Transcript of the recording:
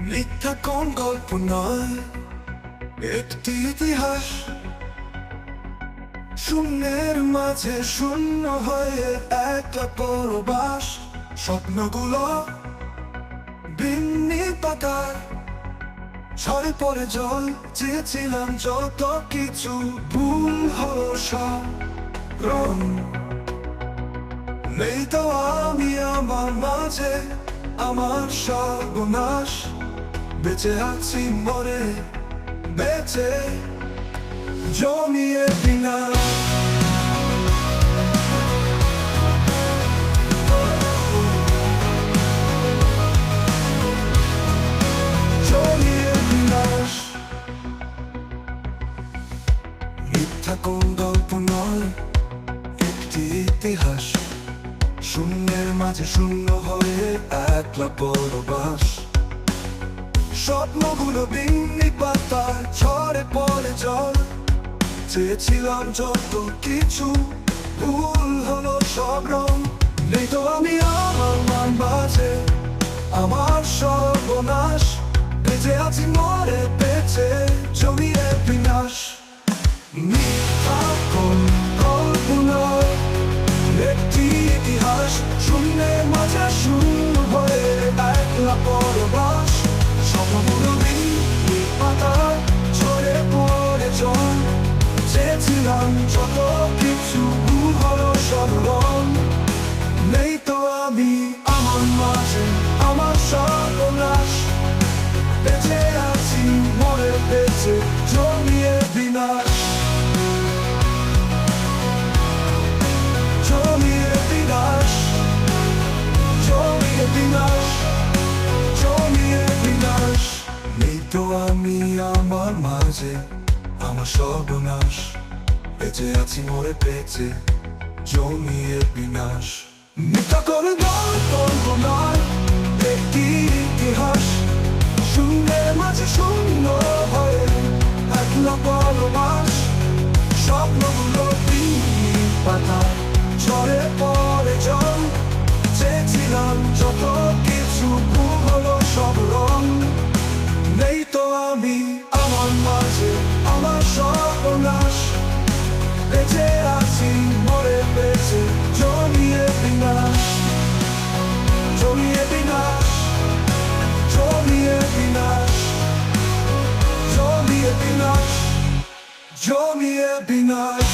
মিথ্যা কোন গল্প নয়? একটি ইতিহাস। শূন্যের মাঝে শূন্য হয়ে একটা পরবাস। স্বপ্নগুলো বিন্নি পাতার। ছড়ে পড়ে জল, চেয়েছিলাম যত কিছু, ভুল হলো সব। রং নেই তো আমি আমার মাঝে, আমার সর্বনাশ। বেঁচে আছি মরে, বেঁচে জমিয়ে বিনা। মিথ্যা কোন গল্প নয়, একটি ইতিহাস। শূন্যের মাঝে শূন্য হয়ে একলা পরবাস স্বপ্নগুলো বিন্নি পাতার ঝড়ে পড়ে জল। চেয়েছিলাম যত কিছু, ভুল হলো সব রং। নেই তো আমি আমার মান বাজে, আমার সর্বনাশ। বেঁচে আছি, মরে বেঁচে জমিয়ে বিনাশ। মিথ্যা কোন গল্প একটি ইতিহাস, শূন্যের মাঝে শূন্য হয়ে একলা পরবাস। চেয়েছিলাম যত কিছু হলো নেই তো আমি আমার মাঝে, আমার সর্বনাশ বেঁচে আছি, মরে বেঁচে, জমিয়ে বিনাশ। তো আমি আমার মাঝে, আমার সর্বনাশ। বেঁচে আছি মরে পেয়েছে জমিয়ে বিনাশ। মিথ্যা করে না Webinar